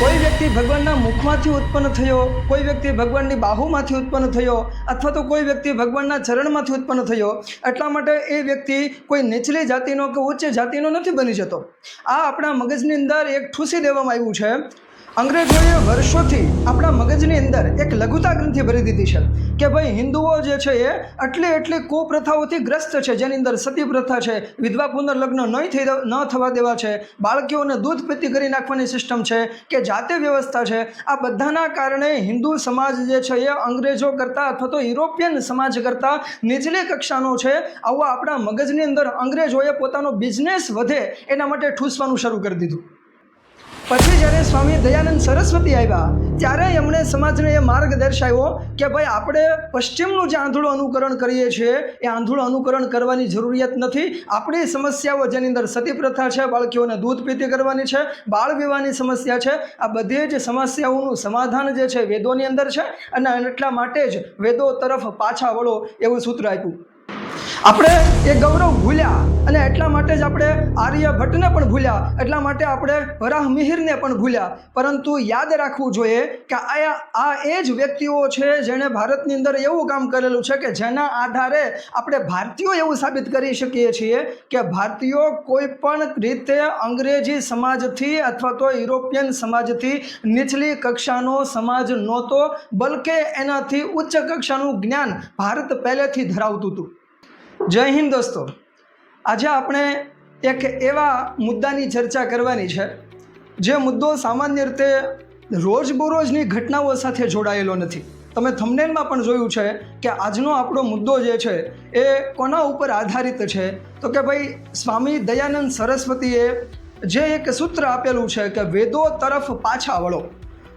કોઈ વ્યક્તિ ભગવાનના મુખમાંથી ઉત્પન્ન થયો, કોઈ વ્યક્તિ ભગવાનની બાહુમાંથી ઉત્પન્ન થયો, અથવા તો કોઈ વ્યક્તિ ભગવાનના ચરણમાંથી ઉત્પન્ન થયો, એટલા માટે એ વ્યક્તિ કોઈ નીચલી જાતિનો કે ઉચ્ચ જાતિનો નથી બની જતો. આ આપણા મગજની અંદર એક ઠૂસી દેવામાં આવ્યું છે. અંગ્રેજોએ વર્ષોથી આપણા મગજની અંદર એક લઘુતા ગ્રંથિ ભરી દીધી છે કે ભાઈ હિન્દુઓ જે છે એ આટલી એટલી કુપ્રથાઓથી ગ્રસ્ત છે, જેની અંદર સતી પ્રથા છે, વિધવા પુનર્લગ્ન નહીં થઈ ન થવા દેવા છે, બાળકીઓને દૂધ પીતી કરી નાખવાની સિસ્ટમ છે કે જાતિ વ્યવસ્થા છે, આ બધાના કારણે હિન્દુ સમાજ જે છે એ અંગ્રેજો કરતાં અથવા તો યુરોપિયન સમાજ કરતાં નીચલી કક્ષાનો છે, આવા આપણા મગજની અંદર અંગ્રેજોએ પોતાનો બિઝનેસ વધે એના માટે ઠૂસવાનું શરૂ કરી દીધું. પછી જ્યારે સ્વામી દયાનંદ સરસ્વતી આવ્યા, ત્યારે એમણે સમાજને એ માર્ગ દર્શાવ્યો કે ભાઈ આપણે પશ્ચિમનું જે આંધળું અનુકરણ કરીએ છીએ, એ આંધળું અનુકરણ કરવાની જરૂરિયાત નથી. આપણી સમસ્યાઓ જેની અંદર સતી પ્રથા છે, બાળકીઓને દૂધ પીતી કરવાની છે, બાળ વિવાહની સમસ્યા છે, આ બધી જ સમસ્યાઓનું સમાધાન જે છે, વેદોની અંદર છે, અને એટલા માટે જ વેદો તરફ પાછા વળો એવું સૂત્ર આપ્યું. આપણે એ ગૌરવ ભૂલ્યા અને એટલા માટે જ આપણે આર્યભટ્ટને પણ ભૂલ્યા. એટલા માટે આપણે વરાહ મિહિરને પણ ભૂલ્યા. પરંતુ યાદ રાખવું જોઈએ કે આ આ એ જ વ્યક્તિઓ છે જેણે ભારતની અંદર એવું કામ કરેલું છે કે જેના આધારે આપણે ભારતીયો એવું સાબિત કરી શકીએ છીએ કે ભારતીયો કોઈ પણ રીતે અંગ્રેજી સમાજથી અથવા તો યુરોપિયન સમાજથી નીચલી કક્ષાનો સમાજ નહોતો, બલકે એનાથી ઉચ્ચ કક્ષાનું જ્ઞાન ભારત પહેલેથી ધરાવતું હતું. જય હિન્દ દોસ્તો. આજે આપણે એક એવા મુદ્દાની ચર્ચા કરવાની છે, જે મુદ્દો સામાન્ય રીતે રોજબરોજની ઘટનાઓ સાથે જોડાયેલો નથી. તમે થમનેલમાં પણ જોયું છે કે આજનો આપણો મુદ્દો જે છે એ કોના ઉપર આધારિત છે? તો કે ભાઈ, સ્વામી દયાનંદ સરસ્વતીએ જે એક સૂત્ર આપેલું છે કે વેદો તરફ પાછા વળો.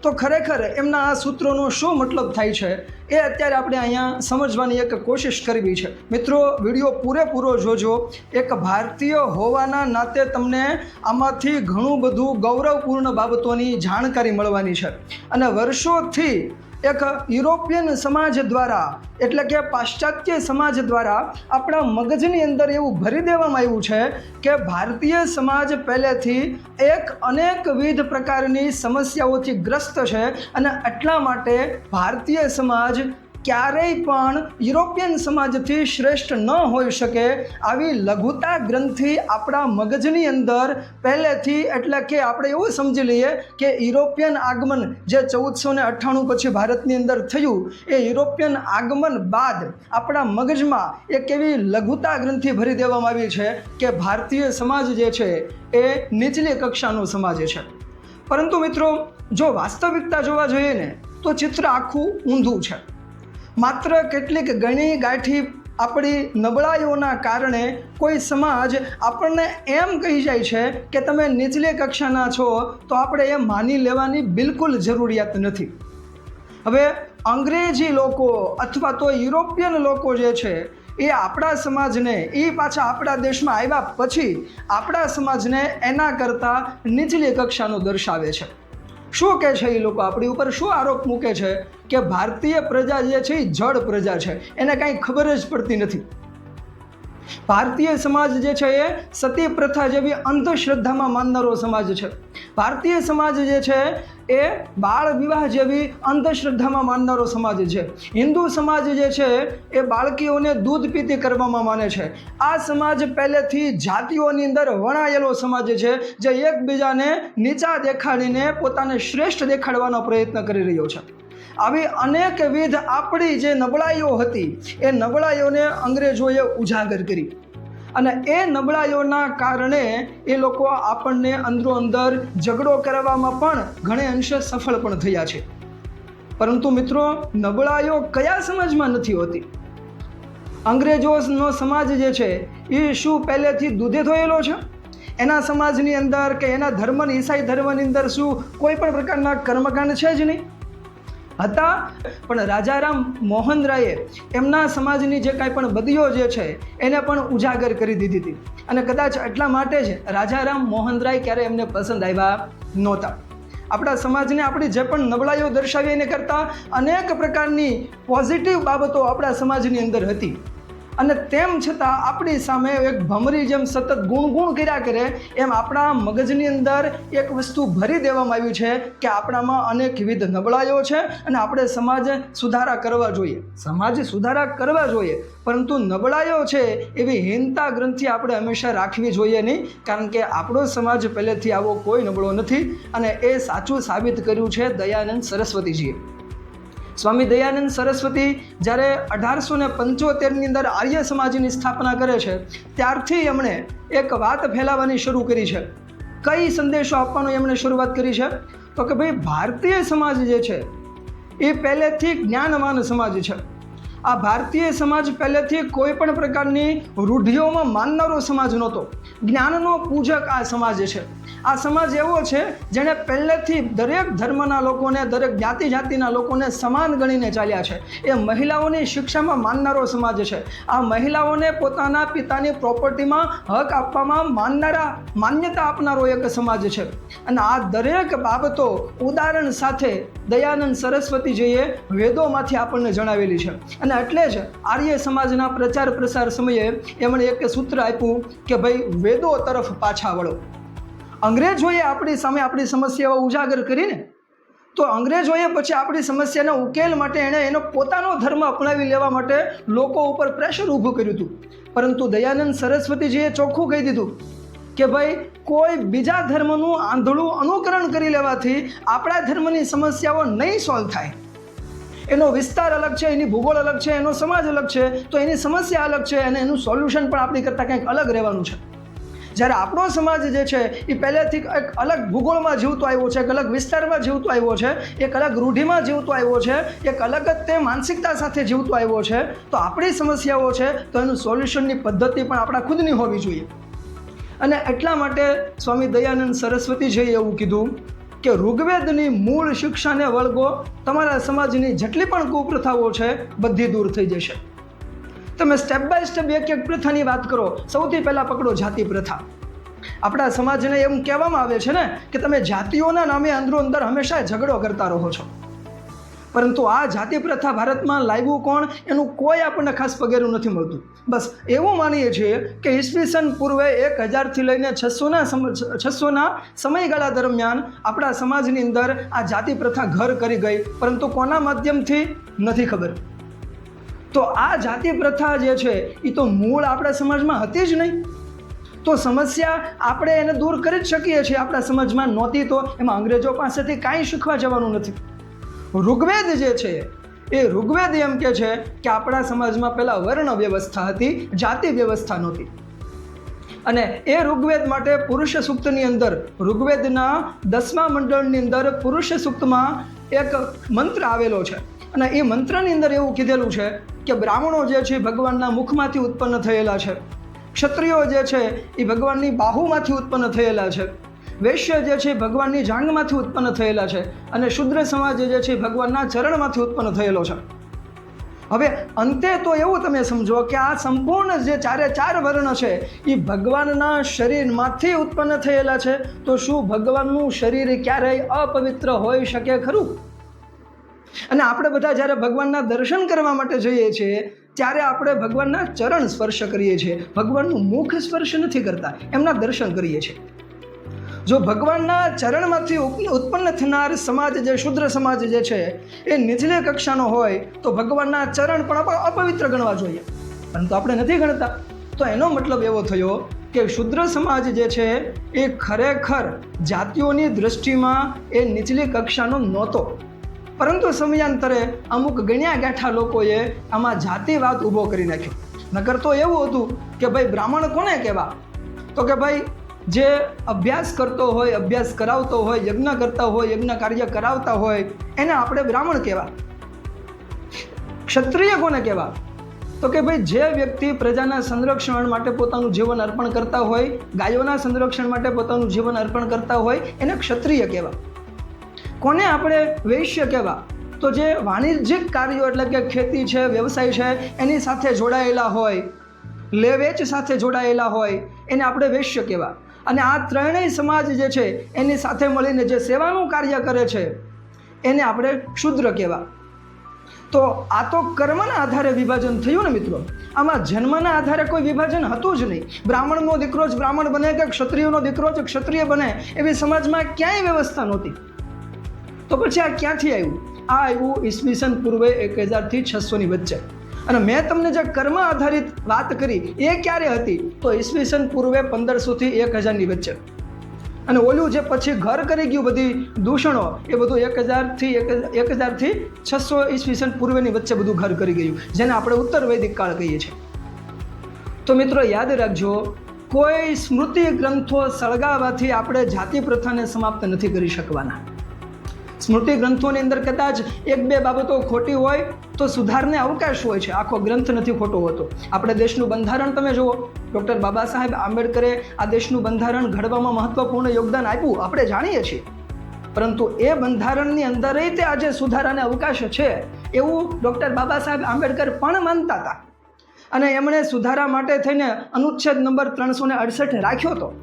તો ખરેખર એમના આ સૂત્રોનો શું મતલબ થાય છે એ અત્યારે આપણે અહીંયા સમજવાની એક કોશિશ કરવી છે. મિત્રો, વીડિયો પૂરેપૂરો જોજો. એક ભારતીય હોવાના નાતે તમને આમાંથી ઘણું બધું ગૌરવપૂર્ણ બાબતોની જાણકારી મળવાની છે. અને વર્ષોથી એક યુરોપિયન સમાજ દ્વારા, એટલે કે પાશ્ચાત્ય સમાજ દ્વારા આપણા મગજની અંદર એવું ભરી દેવામાં આવ્યું છે કે ભારતીય સમાજ પહેલેથી એક અનેકવિધ પ્રકારની સમસ્યાઓથી ગ્રસ્ત છે અને એટલા માટે ભારતીય સમાજ ક્યારેય પણ યુરોપિયન સમાજથી શ્રેષ્ઠ ન હોઈ શકે આવી લઘુતા ગ્રંથિ આપણા મગજની અંદર પહેલેથી એટલે કે આપણે એવું સમજી લઈએ કે યુરોપિયન આગમન જે ચૌદસો ને અઠ્ઠાણું પછી ભારતની અંદર થયું, એ યુરોપિયન આગમન બાદ આપણા મગજમાં એક એવી લઘુતા ગ્રંથિ ભરી દેવામાં આવી છે કે ભારતીય સમાજ જે છે, એ નીચલી કક્ષાનો સમાજ છે. પરંતુ મિત્રો, જો વાસ્તવિકતા જોવા જોઈએ ને, તો ચિત્ર આખું ઊંધું છે. માત્ર કેટલીક ગણી ગાંઠી આપણી નબળાઈઓના કારણે કોઈ સમાજ આપણને એમ કહી જાય છે કે તમે નીચલી કક્ષાના છો, તો આપણે એ માની લેવાની બિલકુલ જરૂરિયાત નથી. હવે અંગ્રેજી લોકો અથવા તો યુરોપિયન લોકો જે છે, એ આપણા સમાજને, એ પાછા આપણા દેશમાં આવ્યા પછી આપણા સમાજને એના કરતાં નીચલી કક્ષાનું દર્શાવે છે. શું કહે છે એ લોકો આપણી ઉપર? શું આરોપ મૂકે છે કે ભારતીય પ્રજા જે છે એ જળ પ્રજા છે? એને કાંઈ ખબર જ પડતી નથી. ભારતીય સમાજ જે છે એ સતી પ્રથા જેવી અંધશ્રદ્ધામાં માનનારો સમાજ છે. ભારતીય સમાજ જે છે એ બાળ વિવાહ જેવી અંધશ્રદ્ધામાં માનનારો સમાજ છે. હિન્દુ સમાજ જે છે એ બાળકીઓને દૂધ પીતી કરવામાં માને છે. આ સમાજ પહેલેથી જાતિઓની અંદર વણાયેલો સમાજ છે જે એકબીજાને નીચા દેખાડીને પોતાને શ્રેષ્ઠ દેખાડવાનો પ્રયત્ન કરી રહ્યો છે. આવી અનેકવિધ આપણી જે નબળાઈઓ હતી, એ નબળાઈઓને અંગ્રેજોએ ઉજાગર કરી. અને એ નબળાઈઓના કારણે એ લોકો આપણને અંદરો અંદર ઝઘડો કરવામાં પણ ઘણે અંશે સફળ પણ થયા છે. પરંતુ મિત્રો, નબળાઈઓ કયા સમાજમાં નથી હોતી? અંગ્રેજોનો સમાજ જે છે, એ શું પહેલેથી દૂધે ધોયેલો છે? એના સમાજની અંદર કે એના ધર્મની, ઈસાઈ ધર્મની અંદર શું કોઈ પણ પ્રકારના કર્મકાંડ છે જ નહીં? હતા. પણ રાજારામ મોહન રાયે એમના સમાજની જે કાંઈ પણ બદીઓ જે છે, એને પણ ઉજાગર કરી દીધી હતી. અને કદાચ એટલા માટે જ રાજારામ મોહન રાય ક્યારે એમને પસંદ આવ્યા નહોતા. આપણા સમાજને આપણી જે પણ નબળાઈઓ દર્શાવી એને કરતાં અનેક પ્રકારની પોઝિટિવ બાબતો આપણા સમાજની અંદર હતી. અને તેમ છતાં આપણી સામે એક ભમરી જેમ સતત ગુણગુણ કર્યા કરે, એમ આપણા મગજની અંદર એક વસ્તુ ભરી દેવામાં આવ્યું છે કે આપણામાં અનેકવિધ નબળાઈઓ છે અને આપણે સમાજ સુધારા કરવા જોઈએ. સમાજ સુધારા કરવા જોઈએ, પરંતુ નબળાઈઓ છે એવી હીનતા ગ્રંથિ આપણે હંમેશા રાખવી જોઈએ નહીં, કારણ કે આપણો સમાજ પહેલેથી આવો કોઈ નબળો નથી અને એ સાચું સાબિત કર્યું છે દયાનંદ સરસ્વતીજીએ. સ્વામી દયાનંદ સરસ્વતી જ્યારે અઢારસો ને પંચોતેરની અંદર આર્ય સમાજની સ્થાપના કરે છે, ત્યારથી એમણે એક વાત ફેલાવવાની શરૂ કરી છે. કઈ સંદેશો આપવાનો એમણે શરૂઆત કરી છે? તો કે ભાઈ, ભારતીય સમાજ જે છે, એ પહેલેથી જ્ઞાનવાન સમાજ છે. આ ભારતીય સમાજ પહેલેથી કોઈ પણ પ્રકારની રૂઢિઓમાં માનનારો સમાજ નહોતો. જ્ઞાનનો પૂજક આ સમાજ છે. આ સમાજ એવો છે જેણે પહેલેથી દરેક ધર્મના લોકોને, દરેક જ્ઞાતિ જાતિના લોકોને સમાન ગણીને ચાલ્યા છે. એ મહિલાઓની શિક્ષામાં માનનારો સમાજ છે. આ મહિલાઓને પોતાના પિતાની પ્રોપર્ટીમાં હક આપવામાં માનનારા, માન્યતા આપનારો એક સમાજ છે. અને આ દરેક બાબતો ઉદાહરણ સાથે દયાનંદ સરસ્વતીજીએ વેદોમાંથી આપણને જણાવેલી છે. અને એટલે જ આર્ય સમાજના પ્રચાર પ્રસાર સમયે એમણે એક સૂત્ર આપ્યું કે ભાઈ વેદો તરફ પાછા વળો. અંગ્રેજોએ આપણી સામે આપણી સમસ્યાઓ ઉજાગર કરીને તો અંગ્રેજોએ પછી આપણી સમસ્યાના ઉકેલ માટે એણે એનો પોતાનો ધર્મ અપનાવી લેવા માટે લોકો ઉપર પ્રેશર ઊભું કર્યું હતું. પરંતુ દયાનંદ સરસ્વતીજીએ ચોખ્ખું કહી દીધું કે ભાઈ કોઈ બીજા ધર્મનું આંધળું અનુકરણ કરી લેવાથી આપણા ધર્મની સમસ્યાઓ નહીં સોલ્વ થાય. એનો વિસ્તાર અલગ છે, એની ભૂગોળ અલગ છે, એનો સમાજ અલગ છે, તો એની સમસ્યા અલગ છે અને એનું સોલ્યુશન પણ આપણી કરતાં કંઈક અલગ રહેવાનું છે. જ્યારે આપણો સમાજ જે છે, એ પહેલેથી એક અલગ ભૂગોળમાં જીવતો આવ્યો છે, એક અલગ વિસ્તારમાં જીવતો આવ્યો છે, એક અલગ રૂઢિમાં જીવતો આવ્યો છે, એક અલગ જ તે માનસિકતા સાથે જીવતો આવ્યો છે, તો આપણી સમસ્યાઓ છે, તો એનું સોલ્યુશનની પદ્ધતિ પણ આપણા ખુદની હોવી જોઈએ. અને એટલા માટે સ્વામી દયાનંદ સરસ્વતીજીએ એવું કીધું કે ઋગ્વેદની મૂળ શિક્ષાને વળગો, તમારા સમાજની જેટલી પણ કુપ્રથાઓ છે, બધી દૂર થઈ જશે. તમે સ્ટેપ બાય સ્ટેપ એક એક પ્રથાની વાત કરો, સૌથી પહેલાં પકડો જાતિ પ્રથા. આપણા સમાજને એમ કહેવામાં આવે છે ને, કે તમે જાતિઓના નામે અંદરો અંદર હંમેશા ઝઘડો કરતા રહો છો. પરંતુ આ જાતિ પ્રથા ભારતમાં લાવ્યું કોણ? એનું કોઈ આપણને ખાસ પગેરું નથી મળતું. બસ એવું માનીએ છીએ કે ઈસવીસન પૂર્વે એક હજારથી લઈને છસોના છસોના સમયગાળા દરમિયાન આપણા સમાજની અંદર આ જાતિ પ્રથા ઘર કરી ગઈ. પરંતુ કોના માધ્યમથી? નથી ખબર. તો આ જાતિ પ્રથા જે છે એ તો મૂળ આપણા સમાજમાં હતી જ નહીં. તો સમસ્યા આપણે એને દૂર કરી જ શકીએ છીએ આપણા સમાજમાં નહોતી તો એમાં અંગ્રેજો પાસેથી કાંઈ શીખવા જવાનું નથી. ઋગ્વેદ જે છે, એ ઋગ્વેદ એમ કે છે કે આપણા સમાજમાં પહેલાં વર્ણ વ્યવસ્થા હતી, જાતિ વ્યવસ્થા નહોતી. અને એ ઋગ્વેદ માટે પુરુષ સૂક્તની અંદર, ઋગ્વેદના દસમા મંડળની અંદર પુરુષ સૂક્તમાં એક મંત્ર આવેલો છે. અને એ મંત્રની અંદર એવું કીધેલું છે કે બ્રાહ્મણો જે છે ભગવાનના મુખમાંથી ઉત્પન્ન થયેલા છે. ક્ષત્રિયો જે છે, એ ભગવાનની બાહુમાંથી ઉત્પન્ન થયેલા છે. વૈશ્ય જે છે, ભગવાનની જાંગમાંથી ઉત્પન્ન થયેલા છે અને શુદ્ર સમાજ જે છે, ભગવાનના ચરણમાંથી ઉત્પન્ન થયેલો છે. હવે અંતે તો એવું તમે સમજો કે આ સંપૂર્ણ જે ચારે ચાર વર્ણ છે એ ભગવાનના શરીરમાંથી ઉત્પન્ન થયેલા છે, તો શું ભગવાનનું શરીર ક્યારેય અપવિત્ર હોઈ શકે ખરું? અને આપણે બધા જ્યારે ભગવાનના દર્શન કરવા માટે જઈએ છીએ, ત્યારે આપણે ભગવાનના ચરણ સ્પર્શ કરીએ છીએ. ભગવાનનું મુખ સ્પર્શ નથી કરતા, એમના દર્શન કરીએ છીએ. જો ભગવાનના ચરણમાંથી ઉત્પન્ન થનાર સમાજ જે શુદ્ર સમાજ જે છે, એ નીચલી કક્ષાનો હોય, તો ભગવાનના ચરણ પણ અપવિત્ર ગણવા જોઈએ. પરંતુ આપણે નથી ગણતા. તો એનો મતલબ એવો થયો કે શુદ્ર સમાજ જે છે, એ ખરેખર જાતિઓની દૃષ્ટિમાં એ નીચલી કક્ષાનો નહોતો. પરંતુ સમયાંતરે અમુક ગણ્યા ગાંઠા લોકોએ આમાં જાતિવાદ ઊભો કરી નાખ્યો. નકર તો એવું હતું કે ભાઈ બ્રાહ્મણ કોને કહેવા? તો કે ભાઈ જે અભ્યાસ કરતો હોય, અભ્યાસ કરાવતો હોય, યજ્ઞ કરતા હોય, યજ્ઞ કાર્ય કરાવતા હોય, એને આપણે બ્રાહ્મણ કહેવા ક્ષત્રિય કોને કહેવા તો કે ભાઈ, જે વ્યક્તિ પ્રજાના સંરક્ષણ માટે પોતાનું જીવન અર્પણ કરતા હોય, ગાયોના સંરક્ષણ માટે પોતાનું જીવન અર્પણ કરતા હોય, એને ક્ષત્રિય કહેવા કોને આપણે વૈશ્ય કહેવા તો જે વાણિજ્યિક કાર્યો એટલે કે ખેતી છે, વ્યવસાય છે, એની સાથે જોડાયેલા હોય લે વેચ સાથે જોડાયેલા હોય, એને આપણે વૈશ્ય કહેવા અને આ ત્રણેય સમાજ જે છે, એની સાથે મળીને જે સેવાનું કાર્ય કરે છે, એને આપણે શુદ્ર કહેવા તો આ તો કર્મના આધારે વિભાજન થયું ને મિત્રો? આમાં જન્મના આધારે કોઈ વિભાજન હતું જ નહીં. બ્રાહ્મણનો દીકરો જ બ્રાહ્મણ બને કે ક્ષત્રિયનો દીકરો જ ક્ષત્રિય બને, એવી સમાજમાં ક્યાંય વ્યવસ્થા નહોતી. તો પછી આ ક્યાંથી આવ્યું? આ આવ્યું ઈસવીસન પૂર્વે એક હજારથી છસોની વચ્ચે. અને મેં તમને જે કર્મ આધારિત વાત કરી, એ ક્યારે હતી? તો ઈસવીસન પૂર્વે પંદરસોથી એક હજારની વચ્ચે. અને ઓલું જે પછી ઘર કરી ગયું બધી દૂષણો, એ બધું એક હજારથી એક હજારથી છસો ઈસવીસન પૂર્વેની વચ્ચે બધું ઘર કરી ગયું, જેને આપણે ઉત્તર વૈદિક કાળ કહીએ છીએ. તો મિત્રો યાદ રાખજો, કોઈ સ્મૃતિ ગ્રંથો સળગાવવાથી આપણે જાતિ પ્રથાને સમાપ્ત નથી કરી શકવાના. સ્મૃતિ ગ્રંથોની અંદર કદાચ એક બે બાબતો ખોટી હોય તો સુધારને અવકાશ હોય છે. આખો ગ્રંથ નથી ખોટો હોતો. આપણે દેશનું બંધારણ તમે જુઓ. ડૉક્ટર બાબા સાહેબ આંબેડકરે આ દેશનું બંધારણ ઘડવામાં મહત્વપૂર્ણ યોગદાન આપ્યું. આપણે જાણીએ છીએ. પરંતુ એ બંધારણની અંદર તે આજે સુધારાને અવકાશ છે એવું ડૉક્ટર બાબા સાહેબ આંબેડકર પણ માનતા હતા. અને એમણે સુધારા માટે થઈને અનુચ્છેદ નંબર ત્રણસો ને અડસઠ રાખ્યો હતો.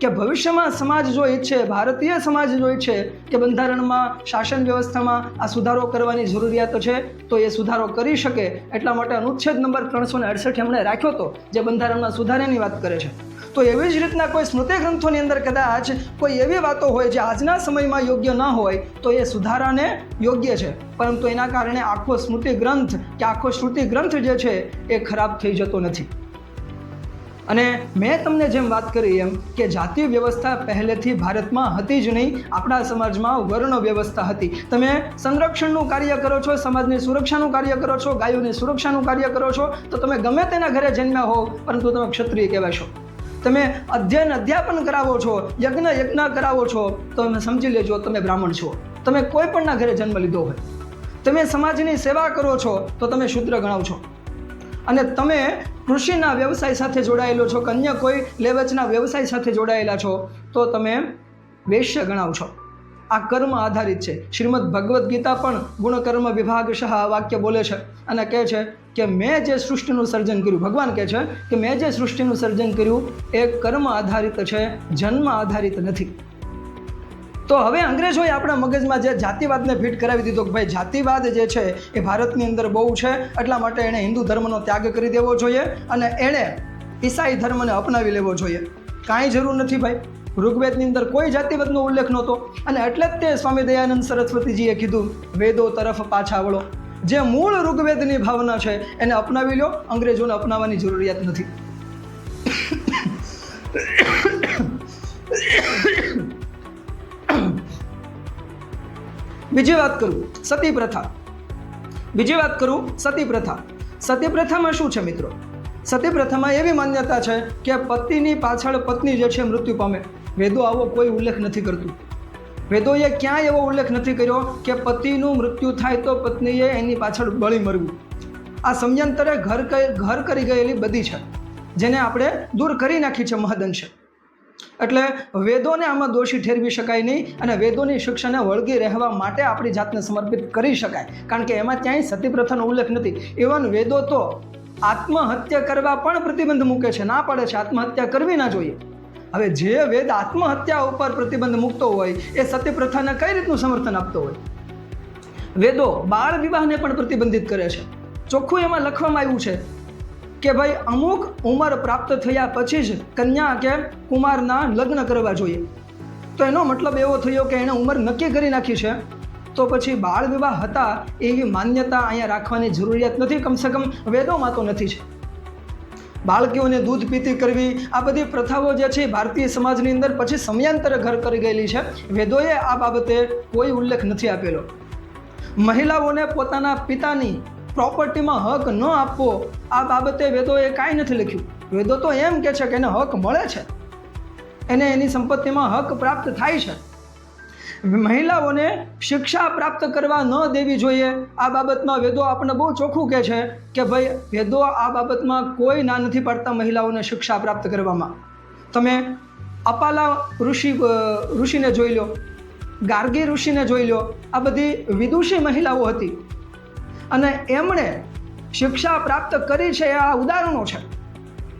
કે ભવિષ્યમાં સમાજ જો ઈચ્છે, ભારતીય સમાજ જો ઈચ્છે કે બંધારણમાં, શાસન વ્યવસ્થામાં આ સુધારો કરવાની જરૂરિયાત છે, તો એ સુધારો કરી શકે. એટલા માટે અનુચ્છેદ નંબર ત્રણસો ને અડસઠ એમણે રાખ્યો હતો, જે બંધારણમાં સુધારાની વાત કરે છે. તો એવી જ રીતના કોઈ સ્મૃતિ ગ્રંથોની અંદર કદાચ કોઈ એવી વાતો હોય જે આજના સમયમાં યોગ્ય ન હોય, તો એ સુધારાને યોગ્ય છે. પરંતુ એના કારણે આખો સ્મૃતિ ગ્રંથ કે આખો શ્રુતિ ગ્રંથ જે છે, એ ખરાબ થઈ જતો નથી. અને મેં તમને જેમ વાત કરી એમ કે જાતિ વ્યવસ્થા પહેલેથી ભારતમાં હતી જ નહીં, આપણા સમાજમાં વર્ણ વ્યવસ્થા હતી. તમે સંરક્ષણનું કાર્ય કરો છો, સમાજની સુરક્ષાનું કાર્ય કરો છો, ગાયોની સુરક્ષાનું કાર્ય કરો છો, તો તમે ગમે તેના ઘરે જન્મ્યા હો પરંતુ તમે ક્ષત્રિય કહેવાશો તમે અધ્યયન અધ્યાપન કરાવો છો, યજ્ઞ યજ્ઞ કરાવો છો, તો તમે સમજી લેજો તમે બ્રાહ્મણ છો. તમે કોઈ પણના ઘરે જન્મ લીધો હોય. તમે સમાજની સેવા કરો છો, તો તમે શુદ્ર ગણાવ છો. અને તમે કૃષિના વ્યવસાય સાથે જોડાયેલો છો કે અન્ય કોઈ લેવચના વ્યવસાય સાથે જોડાયેલા છો, તો તમે વૈશ્ય ગણાવ છો. આ કર્મ આધારિત છે. શ્રીમદ ભગવદ્ ગીતા પણ ગુણકર્મ વિભાગ શાહ વાક્ય બોલે છે અને કહે છે કે મેં જે સૃષ્ટિનું સર્જન કર્યું, ભગવાન કહે છે કે મેં જે સૃષ્ટિનું સર્જન કર્યું, એ કર્મ આધારિત છે, જન્મ આધારિત નથી. તો હવે અંગ્રેજોએ આપણા મગજમાં જે જાતિવાદને ફિટ કરાવી દીધો કે ભાઈ જાતિવાદ જે છે એ ભારતની અંદર બહુ છે, એટલા માટે એણે હિન્દુ ધર્મનો ત્યાગ કરી દેવો જોઈએ અને એણે ઈસાઈ ધર્મને અપનાવી લેવો જોઈએ. કાંઈ જરૂર નથી ભાઈ. ઋગ્વેદની અંદર કોઈ જાતિવાદનો ઉલ્લેખ નહોતો અને એટલે જ તે સ્વામી દયાનંદ સરસ્વતીજીએ કીધું, વેદો તરફ પાછા વળો. જે મૂળ ઋગ્વેદની ભાવના છે એને અપનાવી લો અંગ્રેજોને અપનાવવાની જરૂરિયાત નથી. બીજી વાત કરું સતી પ્રથા બીજી વાત કરું સતી પ્રથા સતી પ્રથામાં શું છે મિત્રો? સતી પ્રથામાં એવી માન્યતા છે કે પતિની પાછળ પત્ની જે છે મૃત્યુ પામે. વેદો આવો કોઈ ઉલ્લેખ નથી કરતું. વેદોએ ક્યાંય એવો ઉલ્લેખ નથી કર્યો કે પતિનું મૃત્યુ થાય તો પત્નીએ એની પાછળ બળી મરવું. આ સમયાંતરે ઘર ઘર કરી ગયેલી બધી છે, જેને આપણે દૂર કરી નાખી છે મહદંશે એટલે વેદોને આમાં દોષી ઠેરવી શકાય નહીં અને વેદોની શિક્ષાને વળગી રહેવા માટે આપણી જાતને સમર્પિત કરી શકાય. કારણ કે એમાં ક્યાંય સતી પ્રથાનો ઉલ્લેખ નથી. ઇવન વેદો તો આત્મહત્યા કરવા પણ પ્રતિબંધ મૂકે છે. ના પાડે છે આત્મહત્યા કરવી ના જોઈએ. હવે જે વેદ આત્મહત્યા ઉપર પ્રતિબંધ મૂકતો હોય, એ સતી પ્રથાને કઈ રીતનું સમર્થન આપતો હોય? વેદો બાળ વિવાહને પણ પ્રતિબંધિત કરે છે. ચોખ્ખું એમાં લખવામાં આવ્યું છે. કે ભાઈ અમુક ઉંમર પ્રાપ્ત થયા પછી જ કન્યા કે કુમારના લગ્ન કરવા જોઈએ. તો એનો મતલબ એવો થયો કે એણે ઉંમર નક્કી કરી નાખી છે. તો પછી બાળ વિવાહ હતા એવી માન્યતા અહીંયા રાખવાની જરૂરિયાત નથી, કમસે કમ વેદોમાં તો નથી છે બાળકીઓને દૂધ પીતી કરવી, આ બધી પ્રથાઓ જે છે ભારતીય સમાજની અંદર પછી સમયાંતરે ઘર કરી ગયેલી છે. વેદોએ આ બાબતે કોઈ ઉલ્લેખ નથી આપેલો. મહિલાઓને પોતાના પિતાની પ્રોપર્ટીમાં હક ન આપવો, આ બાબતે વેદોએ કાંઈ નથી લખ્યું. વેદો તો એમ કે છે કે એને હક મળે છે. એને એની સંપત્તિમાં હક પ્રાપ્ત થાય છે. મહિલાઓને શિક્ષા પ્રાપ્ત કરવા ન દેવી જોઈએ. આ બાબતમાં વેદો આપણને બહુ ચોખ્ખું કહે છે કે ભાઈ, વેદો આ બાબતમાં કોઈ ના નથી પાડતા મહિલાઓને શિક્ષા પ્રાપ્ત કરવામાં. તમે અપાલા ઋષિ ઋષિને જોઈ લો, ગાર્ગી ઋષિને જોઈ લો. આ બધી વિદુષી મહિલાઓ હતી. અને એમણે શિક્ષા પ્રાપ્ત કરી છે, આ ઉદાહરણો છે.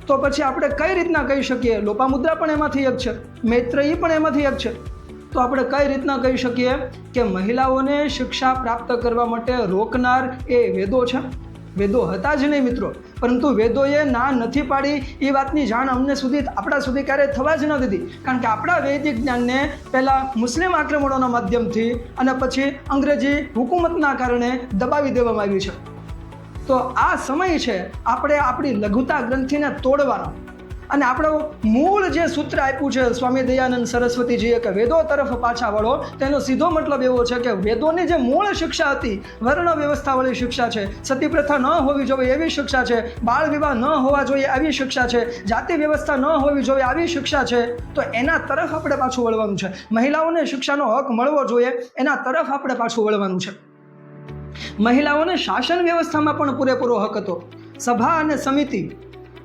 તો પછી આપણે કઈ રીતના કહી શકીએ? લોપામુદ્રા પણ એમાંથી એક છે, મૈત્રેયી પણ એમાંથી એક છે. તો આપણે કઈ રીતના કહી શકીએ કે મહિલાઓને શિક્ષા પ્રાપ્ત કરવા માટે રોકનાર એ વેદો છે? વેદો હતા જ નહીં મિત્રો. પરંતુ વેદોએ ના નથી પાડી એ વાતની જાણ અમને સુધી, આપણા સુધી ક્યારેય થવા જ ન દીધી. કારણ કે આપણા વૈદિક જ્ઞાનને પહેલાં મુસ્લિમ આક્રમણોના માધ્યમથી અને પછી અંગ્રેજી હુકુમતના કારણે દબાવી દેવામાં આવ્યું છે. તો આ સમય છે, આપણે આપણી લઘુતા ગ્રંથિને તોડવાનો. અને આપણો મૂળ જે સૂત્ર આપ્યું છે, સ્વામી દયાનંદ સરસ્વતીજીએ કે વેદો તરફ પાછા વળો, તેનો સીધો મતલબ એવો છે કે વેદોની જે મૂળ શિક્ષા હતી, વર્ણ વ્યવસ્થાવાળી શિક્ષા છે સતી પ્રથા ન હોવી જોઈએ એવી શિક્ષા છે, બાળ વિવાહ ન હોવા જોઈએ આવી શિક્ષા છે, જાતિ વ્યવસ્થા ન હોવી જોઈએ આવી શિક્ષા છે, તો એના તરફ આપણે પાછું વળવાનું છે. મહિલાઓને શિક્ષાનો હક મળવો જોઈએ, એના તરફ આપણે પાછું વળવાનું છે. મહિલાઓને શાસન વ્યવસ્થામાં પણ પૂરેપૂરો હક હતો. સભા અને સમિતિ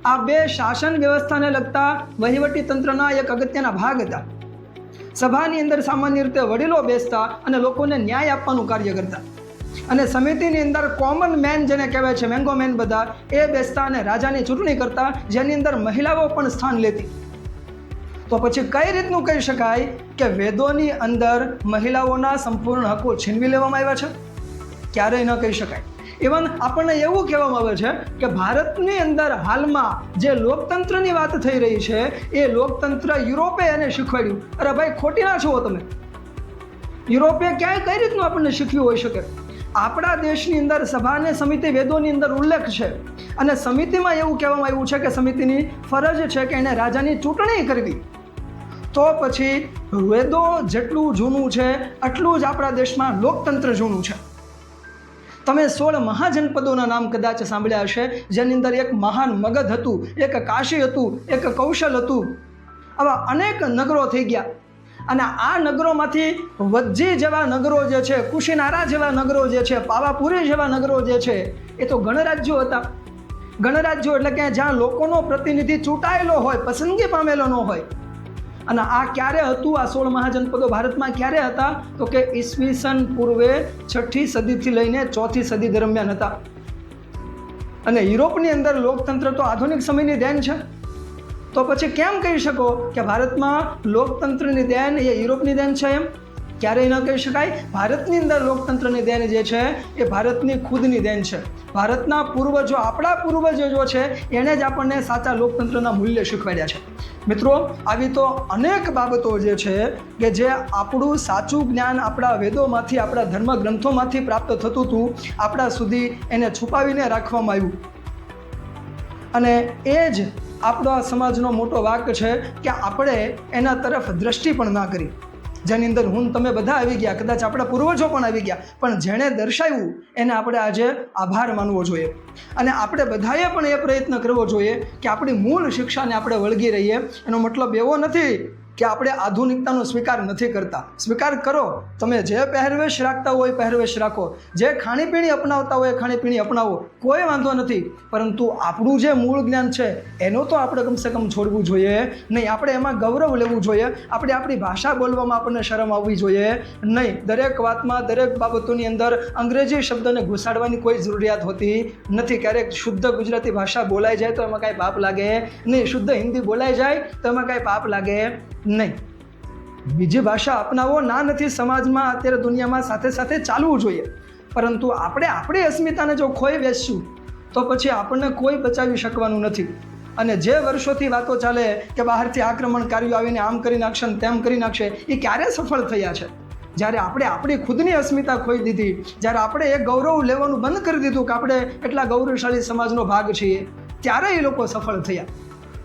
આ બે શાસન વ્યવસ્થાને લગતા વહીવટી તંત્રના એક અગત્યના ભાગ હતા. સભાની અંદર સામાન્ય રીતે વડીલો બેસતા અને લોકોને ન્યાય આપવાનું કાર્ય કરતા. અને સમિતિની અંદર કોમન મેન જેને કહેવાય છે મેંગો મેન બધા, એ બેસતા અને રાજાની ચૂંટણી કરતા, જેની અંદર મહિલાઓ પણ સ્થાન લેતી. તો પછી કઈ રીતનું કહી શકાય કે વેદોની અંદર મહિલાઓના સંપૂર્ણ હકો છીનવી લેવામાં આવ્યા છે? ક્યારેય ન કહી શકાય. ઇવન આપણને એવું કહેવામાં આવે છે કે ભારતની અંદર હાલમાં જે લોકતંત્રની વાત થઈ રહી છે, એ લોકતંત્ર યુરોપે એને શીખવાડ્યું. અરે ભાઈ, ખોટી ના છો તમે. યુરોપે ક્યાંય કઈ રીતનું આપણને શીખ્યું હોઈ શકે? આપણા દેશની અંદર સભા અને સમિતિ વેદોની અંદર ઉલ્લેખ છે. અને સમિતિમાં એવું કહેવામાં આવ્યું છે કે સમિતિની ફરજ છે કે એને રાજાની ચૂંટણી કરવી. તો પછી વેદો જેટલું જૂનું છે, આટલું જ આપણા દેશમાં લોકતંત્ર જૂનું છે. તમે સોળ મહાજનપદોના નામ કદાચ સાંભળ્યા હશે, જેની અંદર એક મહાન મગધ હતું, એક કાશી હતું, એક કૌશલ હતું. આવા અનેક નગરો થઈ ગયા. અને આ નગરોમાંથી વજ્જી જેવા નગરો જે છે, કુશીનારા જેવા નગરો જે છે, પાવાપુરી જેવા નગરો જે છે, એ તો ગણરાજ્યો હતા. ગણરાજ્યો એટલે કે જ્યાં લોકોનો પ્રતિનિધિ ચૂંટાયેલો હોય, પસંદગી પામેલો ન હોય. અને આ ક્યારે હતું? આ સોળ મહાજનપદો ભારતમાં ક્યારે હતા? તો કે ઈસવીસન પૂર્વે છઠ્ઠી સદીથી લઈને ચોથી સદી દરમિયાન હતા. અને યુરોપની અંદર લોકતંત્ર તો આધુનિક સમયની દેન છે. તો પછી કેમ કહી શકો કે ભારતમાં લોકતંત્રની દેન એ યુરોપની દેન છે એમ? ક્યારેય ન કહી શકાય. ભારતની અંદર લોકતંત્રની દેન જે છે એ ભારતની ખુદની દેન છે. ભારતના પૂર્વજો, આપણા પૂર્વજો જો છે એણે જ આપણને સાચા લોકતંત્રના મૂલ્ય શીખવાડ્યા છે. મિત્રો, આવી તો અનેક બાબતો જે છે કે જે આપણું સાચું જ્ઞાન આપણા વેદોમાંથી, આપણા ધર્મ ગ્રંથોમાંથી પ્રાપ્ત થતું હતું, આપણા સુધી એને છુપાવીને રાખવામાં આવ્યું. અને એ જ આપણા સમાજનો મોટો વાક છે કે આપણે એના તરફ દ્રષ્ટિ પણ ના કરી. જેની અંદર હું તમે બધા આવી ગયા, કદાચ આપણા પૂર્વજો પણ આવી ગયા, પણ જેણે દર્શાવ્યું, એને આપણે આજે આભાર માનવો જોઈએ. અને આપણે બધાએ પણ એ પ્રયત્ન કરવો જોઈએ કે આપણી મૂળ શિક્ષાને આપણે વળગી રહીએ. એનો મતલબ એવો નથી કે આપણે આધુનિકતાનો સ્વીકાર નથી કરતા. સ્વીકાર કરો. તમે જે પહેરવેશ રાખતા હોય પહેરવેશ રાખો. જે ખાણીપીણી અપનાવતા હોય ખાણીપીણી અપનાવો. કોઈ વાંધો નથી. પરંતુ આપણું જે મૂળ જ્ઞાન છે, એનો તો આપણે કમસે કમ છોડવું જોઈએ. નહીં, આપણે એમાં ગૌરવ લેવું જોઈએ. આપણે આપણી ભાષા બોલવામાં આપણને શરમ આવવી જોઈએ. નહીં, દરેક વાતમાં, દરેક બાબતોની અંદર અંગ્રેજી શબ્દને ઘુસાડવાની કોઈ જરૂરિયાત હોતી નથી. ક્યારેક શુદ્ધ ગુજરાતી ભાષા બોલાઈ જાય તો એમાં કાંઈ પાપ લાગે. નહીં, શુદ્ધ હિન્દી બોલાઈ જાય તો એમાં કાંઈ પાપ લાગે. નહીં. બીજી ભાષા અપનાવો ના નથી સમાજમાં, અત્યારે દુનિયામાં સાથે સાથે ચાલવું જોઈએ. પરંતુ આપણે આપણી અસ્મિતાને જો ખોઈ બેસશું, તો પછી આપણને કોઈ બચાવી શકવાનું નથી. અને જે વર્ષોથી વાતો ચાલે કે બહારથી આક્રમણકારીઓ આવીને આમ કરી નાખશે ને તેમ કરી નાખશે, એ ક્યારે સફળ થયા છે? જ્યારે આપણે આપણી ખુદની અસ્મિતા ખોઈ દીધી, જ્યારે આપણે એ ગૌરવ લેવાનું બંધ કરી દીધું કે આપણે એટલા ગૌરવશાળી સમાજનો ભાગ છીએ, ત્યારે એ લોકો સફળ થયા.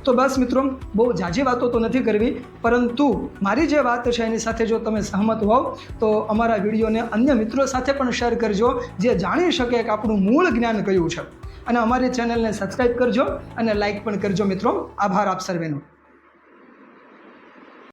તો બસ મિત્રો, બહુ ઝાઝી વાતો તો નથી કરવી, પરંતુ મારી જે વાત છે એની સાથે જો તમે સહમત હોવ, તો અમારા વિડીયોને અન્ય મિત્રો સાથે પણ શેર કરજો, જે જાણી શકે કે આપણું મૂળ જ્ઞાન કયું છે. અને અમારી ચેનલને સબસ્ક્રાઈબ કરજો અને લાઇક પણ કરજો મિત્રો. આભાર આપ સર્વેનો.